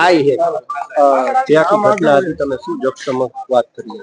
થાય છે. ત્યાંથી ઘટના હતી તમે શું જગસમક વાત કરી?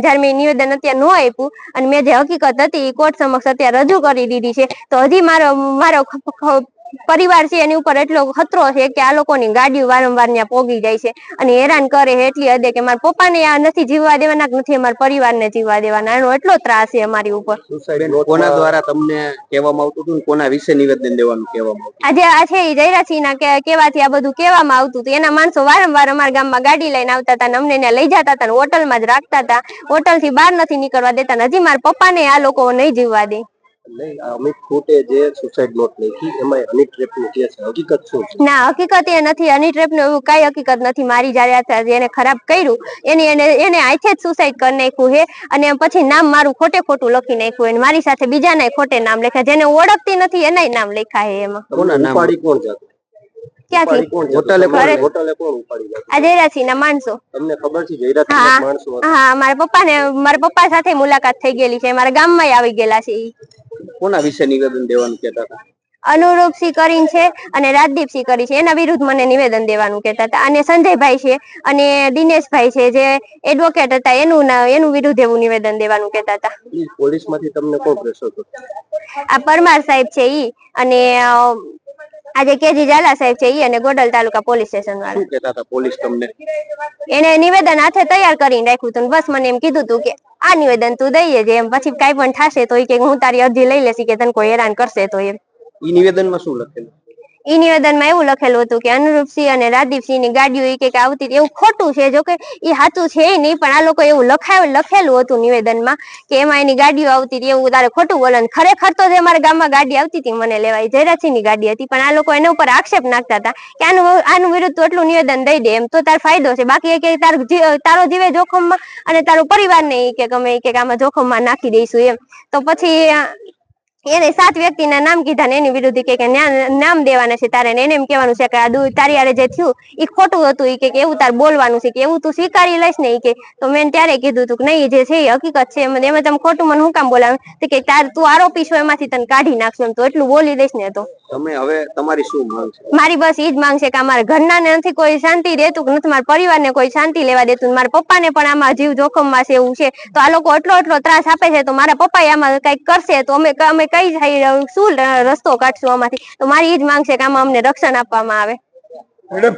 અને જ્યારે મેં નિવેદન અત્યારે ન આપ્યું અને મેં જે હકીકત હતી એ કોર્ટ સમક્ષ અત્યારે રજૂ કરી દીધી છે. તો હજી મારો મારો પરિવાર છે એની ઉપર એટલો ખતરો છે કે આ લોકોની ગાડીઓ વારંવાર ત્યાં પોગી જાય છે. અને હેરાન કરે છે એટલી હદે કે મારા પપ્પાને આ નથી જીવવા દેવાના કે નથી અમારા પરિવારને જીવવા દેવાના. એનો એટલો ત્રાસ છે અમારી ઉપર. કોના દ્વારા તમને કહેવામાં આવતું હતું કોના વિશે નિવેદન દેવાનું કહેવામાં આવતું? આજે આ છે ઈ જયરાસિંહ ના કેવાથી આ બધું કહેવામાં આવતું હતું. એના માણસો વારંવાર અમારા ગામમાં ગાડી લઈને આવતા હતા અમને ત્યાં લઈ જતા હતા હોટલમાં જ રાખતા હતા. હોટલથી બહાર નથી નીકળવા દેતા અને હજી મારા પપ્પાને આ લોકો નહીં જીવવા દે. નહીં અમિત ખૂટે જે સુસાઇડ નોટ લખી એમાં હની ટ્રેપનું કે છે હકીકત શું છે? ના હકીકત એ નથી. હની ટ્રેપનું એવું કઈ હકીકત નથી. મારી જયારે એને ખરાબ કર્યું એની એને એને હાથે જ સુસાઇડ કરી નાખ્યું છે અને પછી નામ મારું ખોટે ખોટું લખી નાખ્યું અને મારી સાથે બીજાના ખોટે નામ લખ્યા જેને ઓળખતી નથી એના નામ લખ્યા હે એમાં. કોના ઉપાડી કોણ જતું? ક્યાંથી? ઉપાડી કોણ જતું? હોટલે કોણ? હોટલે કોણ ઉપાડી જતું? આ જયરાસિંહ ના માણસો. તમને ખબર છે જયરાજ હા. માણસો હા મારા પપ્પા ને મારા પપ્પા સાથે મુલાકાત થઈ ગયેલી છે. મારા ગામમાં આવી ગયેલા છે ઈ. કોના વિશે નિવેદન દેવાનું કહેતા હતા? અનુરૂપસિંહ કરીને છે અને રાજદીપસિંહ કરી છે. એના વિરુદ્ધ મને નિવેદન દેવાનું કહેતા હતા. અને સંજયભાઈ છે અને દિનેશભાઈ છે જે એડવોકેટ હતા. એનું એનું વિરુદ્ધ એવું નિવેદન દેવાનું કહેતા હતા. પોલીસમાંથી તમને કોણ પ્રેશર આ પરમાર સાહેબ છે ઈ. અને આજે કેજી ઝાલા સાહેબ છે ઈ અને ગોડલ તાલુકા પોલીસ સ્ટેશન વાળા. શું કહેતા હતા પોલીસ તમને? એને નિવેદન હાથે તૈયાર કરીને રાખ્યું હતું બસ મને એમ કીધું હતું કે આ નિવેદન તું દઈએ જે એમ પછી કાઈ પણ થશે તો ઈ કે હું તારી અરજી લઈ લેશી કે તને કોઈ હેરાન કરશે તો એમ. ઈ નિવેદનમાં શું લખેલું? ઈ નિવેદનમાં એવું લખેલું હતું કે અનુરૂપસિંહ અને રાજદીપસિંહની ગાડીઓ એ કે કે આવતી. એવું ખોટું છે, જોકે ઈ સાચું છે નહીં, પણ આ લોકો એવું લખાયું લખેલું હતું નિવેદનમાં કે એમાં એની ગાડીઓ આવતી હતી. એવું તારે ખોટું બોલે ખરેખર તો જે અમારા ગામમાં ગાડી આવતી હતી મને લેવાય, જયરાજસિંહની ગાડી હતી, પણ આ લોકો એના ઉપર આક્ષેપ નાખતા હતા કે આનું આનું વિરુદ્ધ તું એટલું નિવેદન દઈ દે, એમ તો તાર ફાયદો છે. બાકી એ કે તાર તારો જીવે જોખમમાં અને તારો પરિવારને એ કે ગમે ઈ કે આમાં જોખમમાં નાખી દઈશું એમ. તો પછી એને સાત વ્યક્તિના નામ કીધા ને એની વિરુદ્ધ કે નામ દેવાના છે તારે એને એમ કહેવાનું છે કે આ તારી આરે જે થયું એ ખોટું હતું એ કે એવું તાર બોલવાનું છે કે એવું તું સ્વીકારી લઈશ ને, ઈ કે તો મેં ત્યારે કીધું તું કે નહીં જે છે એ હકીકત છે, એમ એમાં તમે ખોટું મને હું કામ બોલાવે? તો કે તાર, તું આરોપી છો, એમાંથી તને કાઢી નાખશું તો એટલું બોલી દઈશ ને તો. તમે હવે તમારી શું માંગ છે? મારી બસ ઈ જ માંગ છે કે અમારા ઘરના નથી કોઈ શાંતિ રહેતું કે નથી મારા પરિવારને કોઈ શાંતિ લેવા દેતું મારા પપ્પાને પણ આમાં જીવ જોખમમાં છે એવું છે. તો આ લોકો એટલો એટલો ત્રાસ આપે છે તો મારા પપ્પા આમાં કંઈક કરશે તો અમે અમે કઈ જાય શું રસ્તો કાઢશું આમાંથી? તો મારી ઈ જ માંગ છે કે આમાં અમને રક્ષણ આપવામાં આવે. મેડમ